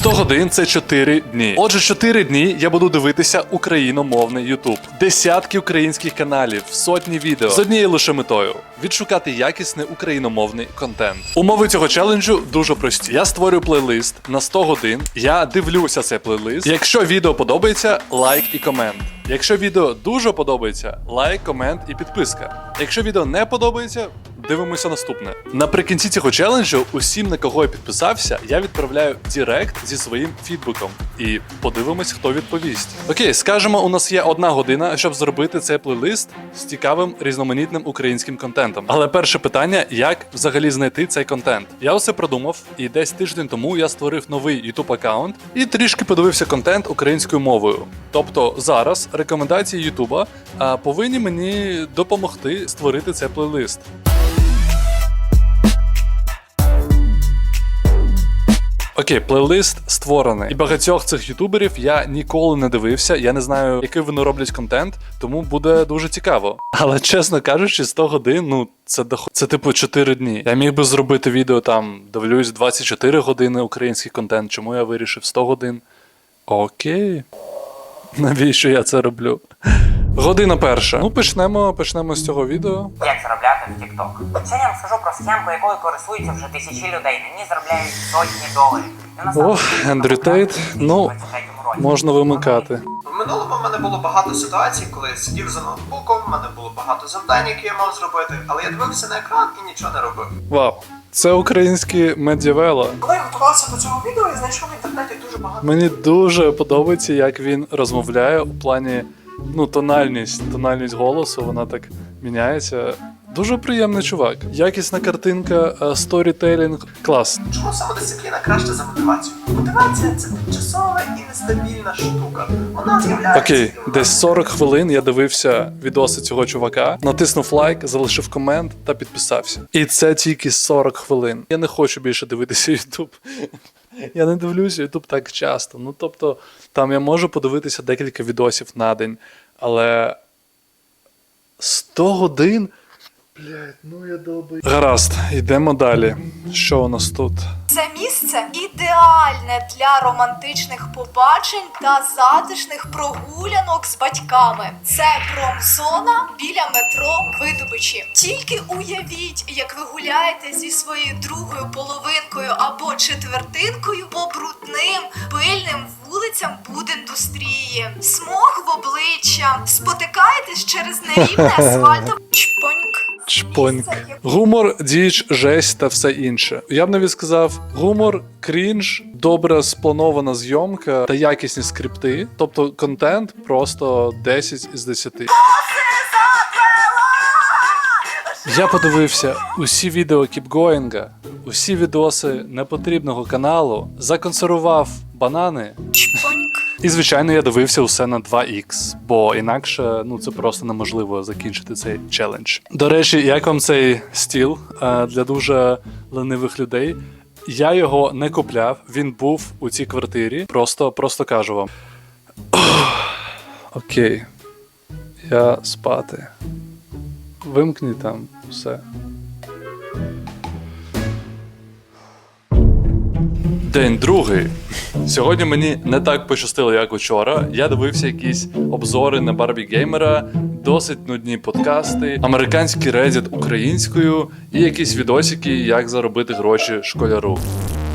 100 годин це 4 дні. Отже, 4 дні я буду дивитися україномовний YouTube. Десятки українських каналів, сотні відео з однією лише метою відшукати якісний україномовний контент. Умови цього челенджу дуже прості. Я створюю плейлист на 100 годин. Я дивлюся цей плейлист. Якщо відео подобається, лайк і комент. Якщо відео дуже подобається, лайк, комент і підписка. Якщо відео не подобається, дивимося наступне. Наприкінці цього челенджу, усім, на кого я підписався, я відправляю директ зі своїм фідбеком. І подивимось, хто відповість. Окей, скажемо, у нас є одна година, щоб зробити цей плейлист з цікавим різноманітним українським контентом. Але перше питання: як взагалі знайти цей контент? Я усе продумав, і десь тиждень тому я створив новий YouTube аккаунт і трішки подивився контент українською мовою. Тобто зараз рекомендації Ютуба повинні мені допомогти створити цей плейлист. Окей, плейлист створений. І багатьох цих ютуберів я ніколи не дивився. Я не знаю, який вони роблять контент, тому буде дуже цікаво. Але чесно кажучи, 100 годин, ну це доход... це типу 4 дні. Я міг би зробити відео там, дивлюсь 24 години український контент. Чому я вирішив 100 годин? Окей. Навіщо я це роблю? Година перша. Ну, почнемо, почнемо з цього відео. Як заробляти в TikTok. Сьогодні я вам скажу про схему, якою користуються вже тисячі людей. На ній заробляють сотні доларів. І вона О, стала Ендрю Тейт. Ну, 2023 можна вимикати. В минулому в мене було багато ситуацій, коли я сидів за ноутбуком, в мене було багато завдань, які я мав зробити, але я дивився на екран і нічого не робив. Вау. Це українські медіавела. Коли я готувався до цього відео, я знайшов в інтернеті дуже багато. Мені дуже подобається, як він розмовляє у плані ну, тональність, тональність голосу, вона так міняється. Дуже приємний чувак. Якісна картинка, сторітелінг. Клас. Чому самодисципліна краща за мотивацію? Мотивація це тимчасова і нестабільна штука. Вона з'являється. Окей, десь 40 хвилин я дивився відоси цього чувака, натиснув лайк, залишив комент та підписався. І це тільки 40 хвилин. Я не хочу більше дивитися Ютуб. Я не дивлюся Ютуб так часто. Ну тобто, там я можу подивитися декілька відосів на день, але 100 годин. Блять, ну я долбий. Гаразд, йдемо далі. Що у нас тут? Це місце ідеальне для романтичних побачень та затишних прогулянок з батьками. Це промзона біля метро Видобичі. Тільки уявіть, як ви гуляєте зі своєю другою половинкою або четвертинкою по брудним пильним вулицям будіндустрії. Смог в обличчя, спотикаєтесь через нерівне асфальтове чпоньк. Гумор, діч, жесть та все інше. Я б навіть сказав: гумор, крінж, добре спланована зйомка та якісні скрипти. Тобто контент просто 10 із 10. Я подивився усі відео кіпгоїнга, усі відоси непотрібного каналу, законсервував банани. І звичайно, я дивився усе на 2х, бо інакше ну це просто неможливо закінчити цей челендж. До речі, як вам цей стіл е, для дуже ленивих людей? Я його не купляв, він був у цій квартирі. Просто, просто кажу вам. Окей, я спати. Вимкні там все. День другий. Сьогодні мені не так пощастило, як учора. Я дивився якісь обзори на Барбі Геймера, досить нудні подкасти, американський Reddit українською і якісь відосики, як заробити гроші школяру.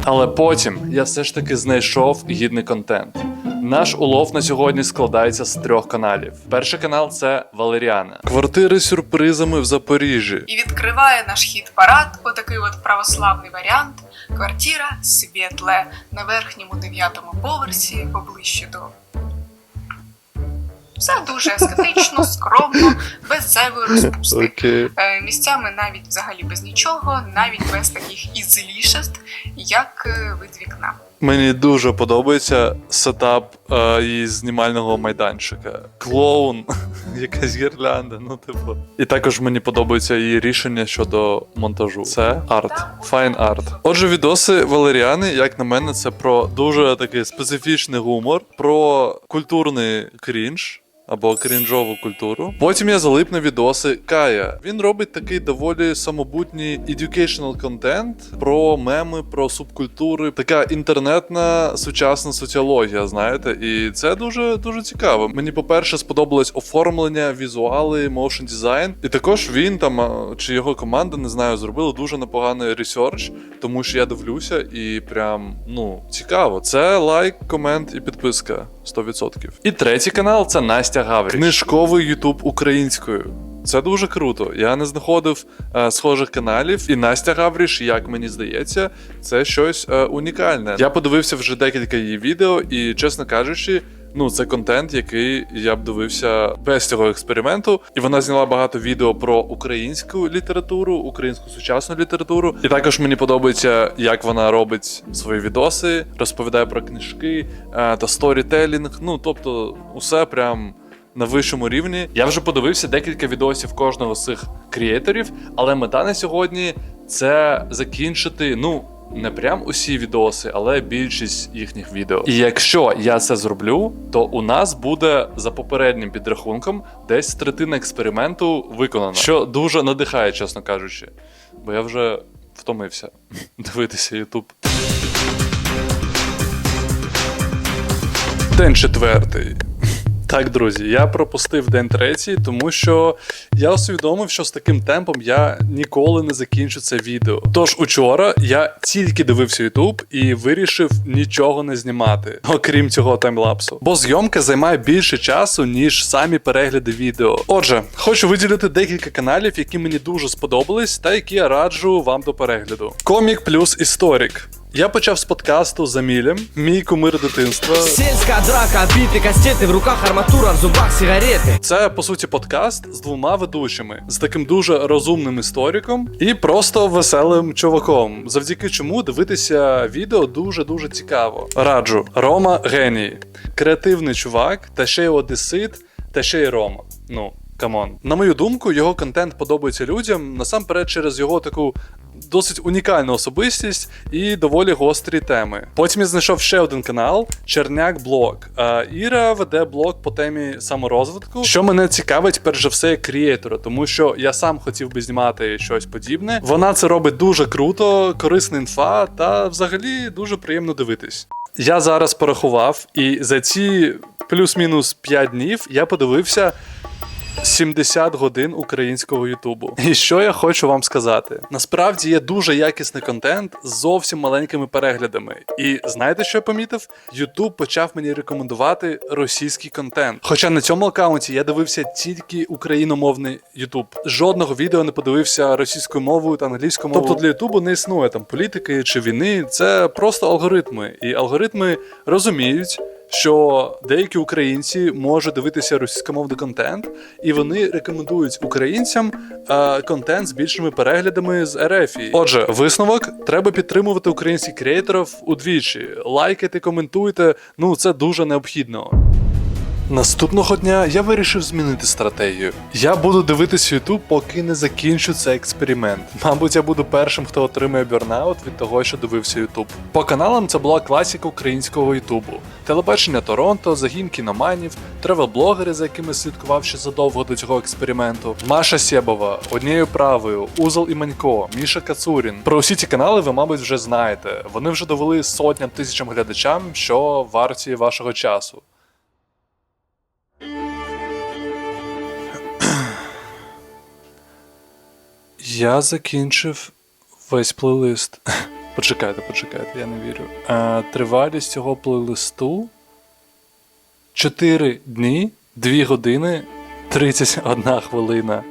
Але потім я все ж таки знайшов гідний контент. Наш улов на сьогодні складається з трьох каналів. Перший канал це Валеріана. Квартири з сюрпризами в Запоріжжі. І відкриває наш хіт парад, отакий от православний варіант. Квартира світле на верхньому дев'ятому поверсі, поближче до. Все дуже ескетично, скромно, без зайвої розпусти. Окей. Е, Місцями навіть взагалі без нічого, навіть без таких ізлішеств, як е, вид вікна. Мені дуже подобається сетап е, її знімального майданчика. Клоун, якась гірлянда, ну типу. І також мені подобається її рішення щодо монтажу. Це арт, файн арт. Отже, відоси Валеріани, як на мене, це про дуже такий специфічний гумор, про культурний крінж. Або крінжову культуру. Потім я залип на відоси Кая. Він робить такий доволі самобутній educational контент про меми, про субкультури, така інтернетна сучасна соціологія, знаєте, і це дуже дуже цікаво. Мені, по-перше, сподобалось оформлення, візуали, моушн дизайн. І також він там чи його команда, не знаю, зробили дуже непоганий ресерч, тому що я дивлюся і прям ну цікаво. Це лайк, комент і підписка 100%. І третій канал це Настя Гавріч. Книжковий Ютуб українською. Це дуже круто. Я не знаходив е, схожих каналів, і Настя Гавріш, як мені здається, це щось е, унікальне. Я подивився вже декілька її відео, і чесно кажучи. Ну, це контент, який я б дивився без цього експерименту. І вона зняла багато відео про українську літературу, українську сучасну літературу. І також мені подобається, як вона робить свої відоси, розповідає про книжки е, та сторітелінг. Ну, тобто, усе прям на вищому рівні. Я вже подивився декілька відосів кожного з цих креаторів, але мета на сьогодні це закінчити. Ну. Не прям усі відоси, але більшість їхніх відео. І якщо я це зроблю, то у нас буде за попереднім підрахунком десь третина експерименту виконана, що дуже надихає, чесно кажучи. Бо я вже втомився дивитися Ютуб. День четвертий. Так, друзі, я пропустив день третій, тому що я усвідомив, що з таким темпом я ніколи не закінчу це відео. Тож учора я тільки дивився YouTube і вирішив нічого не знімати, окрім цього таймлапсу. Бо зйомка займає більше часу, ніж самі перегляди відео. Отже, хочу виділити декілька каналів, які мені дуже сподобались, та які я раджу вам до перегляду. Комік плюс історик. Я почав з подкасту за Мілем, мій кумир дитинства. Сельская драка, биты кастеты, в руках арматура, в зубах сигареты. Це по суті подкаст з двома ведучими, з таким дуже розумним істориком і просто веселим чуваком, завдяки чому дивитися відео дуже дуже цікаво. Раджу Рома геній, креативний чувак, та ще й одесит, та ще й Рома. Ну. Камон. На мою думку, його контент подобається людям насамперед через його таку досить унікальну особистість і доволі гострі теми. Потім я знайшов ще один канал Черняк Блог. Е, Іра веде блог по темі саморозвитку, що мене цікавить перш за все як крієтора, тому що я сам хотів би знімати щось подібне. Вона це робить дуже круто, корисна інфа та взагалі дуже приємно дивитись. Я зараз порахував, і за ці плюс-мінус 5 днів я подивився 70 годин українського Ютубу. І що я хочу вам сказати? Насправді є дуже якісний контент з зовсім маленькими переглядами. І знаєте, що я помітив? Ютуб почав мені рекомендувати російський контент. Хоча на цьому аккаунті я дивився тільки україномовний Ютуб. Жодного відео не подивився російською мовою та англійською мовою. Тобто для Ютубу не існує там політики чи війни. Це просто алгоритми. І алгоритми розуміють що деякі українці можуть дивитися російськомовний контент, і вони рекомендують українцям е, контент з більшими переглядами з РФ. Отже, висновок треба підтримувати українських креаторів удвічі. Лайкайте, коментуйте. Ну це дуже необхідно. Наступного дня я вирішив змінити стратегію. Я буду дивитися YouTube, поки не закінчу цей експеримент. Мабуть, я буду першим, хто отримає бернаут від того, що дивився YouTube. По каналам це була класіка українського Ютубу: телебачення Торонто, загін кіноманів, тревел-блогери, за якими слідкував ще задовго до цього експерименту, Маша Сєбова, однією правою, Узел і Манько, Міша Кацурін. Про усі ці канали ви, мабуть, вже знаєте. Вони вже довели сотням тисячам глядачам, що варті вашого часу. Я закінчив весь плейлист. Почекайте, почекайте, я не вірю. А, тривалість цього плейлисту 4 дні, 2 години, 31 хвилина.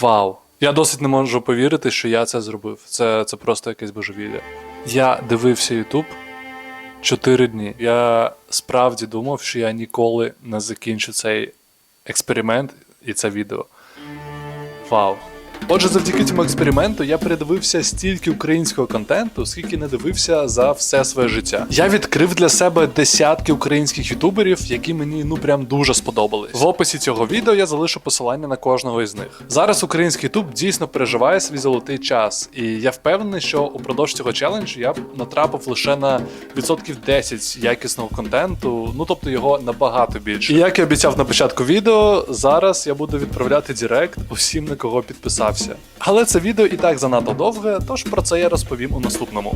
Вау! Я досить не можу повірити, що я це зробив. Це, це просто якесь божевілля. Я дивився YouTube 4 дні. Я справді думав, що я ніколи не закінчу цей експеримент і це відео. Вау. Отже, завдяки цьому експерименту я передивився стільки українського контенту, скільки не дивився за все своє життя. Я відкрив для себе десятки українських ютуберів, які мені ну прям дуже сподобались. В описі цього відео я залишу посилання на кожного із них. Зараз український ютуб дійсно переживає свій золотий час, і я впевнений, що упродовж цього челенджу я натрапив лише на відсотків 10 якісного контенту, ну тобто його набагато більше. І як я обіцяв на початку відео, зараз я буду відправляти Дірект усім, на кого підписався. Але це відео і так занадто довге, тож про це я розповім у наступному.